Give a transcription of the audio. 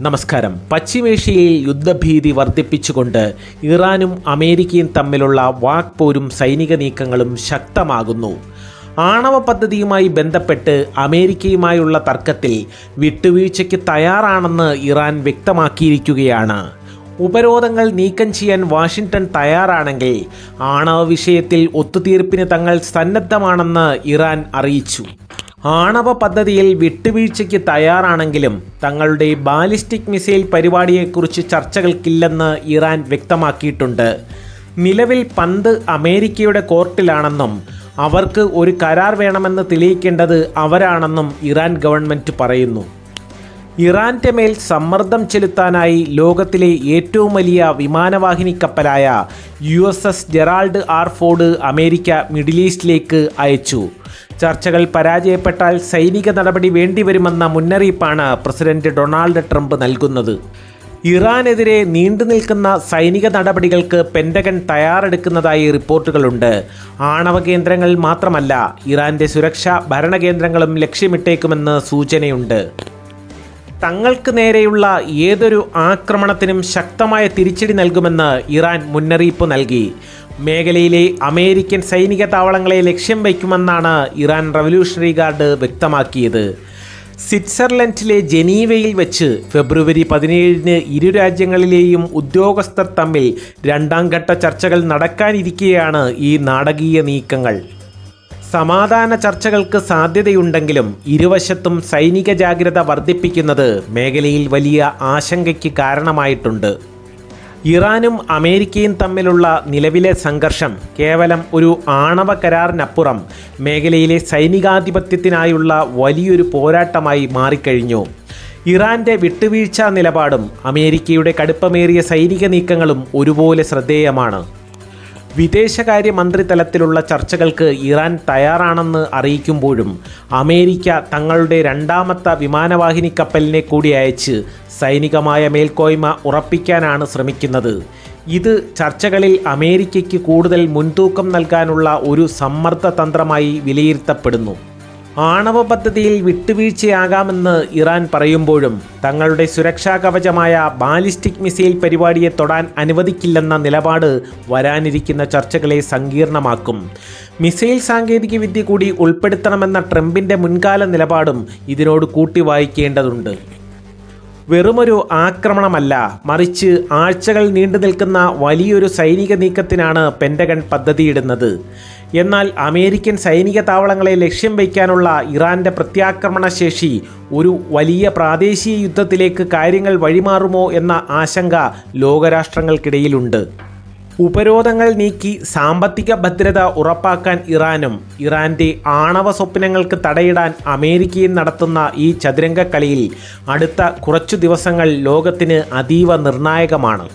നമസ്കാരം. പശ്ചിമേഷ്യയിൽ യുദ്ധഭീതി വർദ്ധിപ്പിച്ചുകൊണ്ട് ഇറാനും അമേരിക്കയും തമ്മിലുള്ള വാക്പോരും സൈനിക നീക്കങ്ങളും ശക്തമാകുന്നു. ആണവ പദ്ധതിയുമായി ബന്ധപ്പെട്ട് അമേരിക്കയുമായുള്ള തർക്കത്തിൽ വിട്ടുവീഴ്ചയ്ക്ക് തയ്യാറാണെന്ന് ഇറാൻ വ്യക്തമാക്കിയിരിക്കുകയാണ്. ഉപരോധങ്ങൾ നീക്കം ചെയ്യാൻ വാഷിംഗ്ടൺ തയ്യാറാണെങ്കിൽ ആണവ വിഷയത്തിൽ ഒത്തുതീർപ്പിന് തങ്ങൾ സന്നദ്ധമാണെന്ന് ഇറാൻ അറിയിച്ചു. ആണവ പദ്ധതിയിൽ വിട്ടുവീഴ്ചയ്ക്ക് തയ്യാറാണെങ്കിലും തങ്ങളുടെ ബാലിസ്റ്റിക് മിസൈൽ പരിപാടിയെക്കുറിച്ച് ചർച്ചകൾക്കില്ലെന്ന് ഇറാൻ വ്യക്തമാക്കിയിട്ടുണ്ട്. നിലവിൽ പന്ത് അമേരിക്കയുടെ കോർട്ടിലാണെന്നും അവർക്ക് ഒരു കരാർ വേണമെന്ന് തെളിയിക്കേണ്ടത് അവരാണെന്നും ഇറാൻ ഗവൺമെന്റ് പറയുന്നു. ഇറാന്റെ മേൽ സമ്മർദ്ദം ചെലുത്താനായി ലോകത്തിലെ ഏറ്റവും വലിയ വിമാനവാഹിനി കപ്പലായ U S S Gerald R Ford America Middle ഈസ്റ്റിലേക്ക് അയച്ചു. ചർച്ചകൾ പരാജയപ്പെട്ടാൽ സൈനിക നടപടി വേണ്ടിവരുമെന്ന മുന്നറിയിപ്പാണ് പ്രസിഡന്റ് ഡൊണാൾഡ് ട്രംപ് നൽകുന്നത്. ഇറാനെതിരെ നീണ്ടു നിൽക്കുന്ന സൈനിക നടപടികൾക്ക് പെൻഡഗൺ തയ്യാറെടുക്കുന്നതായി റിപ്പോർട്ടുകളുണ്ട്. ആണവ കേന്ദ്രങ്ങൾ മാത്രമല്ല ഇറാന്റെ സുരക്ഷാ ഭരണകേന്ദ്രങ്ങളും ലക്ഷ്യമിട്ടേക്കുമെന്ന് സൂചനയുണ്ട്. തങ്ങൾക്ക് നേരെയുള്ള ഏതൊരു ആക്രമണത്തിനും ശക്തമായ തിരിച്ചടി നൽകുമെന്ന് ഇറാൻ മുന്നറിയിപ്പ് നൽകി. മേഖലയിലെ അമേരിക്കൻ സൈനിക താവളങ്ങളെ ലക്ഷ്യം വയ്ക്കുമെന്നാണ് ഇറാൻ റവല്യൂഷണറി ഗാർഡ് വ്യക്തമാക്കിയത്. സ്വിറ്റ്സർലൻഡിലെ ജനീവയിൽ വെച്ച് ഫെബ്രുവരി പതിനേഴിന് ഇരു രാജ്യങ്ങളിലെയും ഉദ്യോഗസ്ഥർ തമ്മിൽ രണ്ടാം ഘട്ട ചർച്ചകൾ നടക്കാനിരിക്കെയാണ് ഈ നാടകീയ നീക്കങ്ങൾ. സമാധാന ചർച്ചകൾക്ക് സാധ്യതയുണ്ടെങ്കിലും ഇരുവശത്തും സൈനിക ജാഗ്രത വർദ്ധിപ്പിക്കുന്നത് മേഖലയിൽ വലിയ ആശങ്കയ്ക്ക് കാരണമായിട്ടുണ്ട്. ഇറാനും അമേരിക്കയും തമ്മിലുള്ള നിലവിലെ സംഘർഷം കേവലം ഒരു ആണവ കരാറിനപ്പുറം മേഖലയിലെ സൈനികാധിപത്യത്തിനായുള്ള വലിയൊരു പോരാട്ടമായി മാറിക്കഴിഞ്ഞു. ഇറാന്റെ വിട്ടുവീഴ്ച നിലപാടും അമേരിക്കയുടെ കടുപ്പമേറിയ സൈനിക നീക്കങ്ങളും ഒരുപോലെ ശ്രദ്ധേയമാണ്. വിദേശകാര്യ മന്ത്രിതലത്തിലുള്ള ചർച്ചകൾക്ക് ഇറാൻ തയ്യാറാണെന്ന് അറിയിക്കുമ്പോഴും അമേരിക്ക തങ്ങളുടെ രണ്ടാമത്തെ വിമാനവാഹിനി കപ്പലിനെ കൂടി അയച്ച് സൈനികമായ മേൽക്കോയ്മ ഉറപ്പിക്കാനാണ് ശ്രമിക്കുന്നത്. ഇത് ചർച്ചകളിൽ അമേരിക്കയ്ക്ക് കൂടുതൽ മുൻതൂക്കം നൽകാനുള്ള ഒരു സമ്മർദ്ദ തന്ത്രമായി വിലയിരുത്തപ്പെടുന്നു. ആണവ പദ്ധതിയിൽ വിട്ടുവീഴ്ചയാകാമെന്ന് ഇറാൻ പറയുമ്പോഴും തങ്ങളുടെ സുരക്ഷാ കവചമായ ബാലിസ്റ്റിക് മിസൈൽ പരിപാടിയെ തൊടാൻ അനുവദിക്കില്ലെന്ന നിലപാട് വരാനിരിക്കുന്ന ചർച്ചകളെ സങ്കീർണമാക്കും. മിസൈൽ സാങ്കേതികവിദ്യ കൂടി ഉൾപ്പെടുത്തണമെന്ന ട്രംപിന്റെ മുൻകാല നിലപാടും ഇതിനോട് കൂട്ടി വായിക്കേണ്ടതുണ്ട്. വെറുമൊരു ആക്രമണമല്ല മറിച്ച് ആഴ്ചകൾ നീണ്ടു നിൽക്കുന്ന വലിയൊരു സൈനിക നീക്കത്തിനാണ് പെൻഡഗൺ പദ്ധതിയിടുന്നത്. എന്നാൽ അമേരിക്കൻ സൈനിക താവളങ്ങളെ ലക്ഷ്യം വയ്ക്കാനുള്ള ഇറാന്റെ പ്രത്യാക്രമണ ശേഷി ഒരു വലിയ പ്രാദേശിക യുദ്ധത്തിലേക്ക് കാര്യങ്ങൾ വഴിമാറുമോ എന്ന ആശങ്ക ലോകരാഷ്ട്രങ്ങൾക്കിടയിലുണ്ട്. ഉപരോധങ്ങൾ നീക്കി സാമ്പത്തിക ഭദ്രത ഉറപ്പാക്കാൻ ഇറാനും ഇറാന്റെ ആണവ സ്വപ്നങ്ങൾക്ക് തടയിടാൻ അമേരിക്കയും നടത്തുന്ന ഈ ചതുരംഗ കളിയിൽ അടുത്ത കുറച്ചു ദിവസങ്ങൾ ലോകത്തിന് അതീവ നിർണായകമാണ്.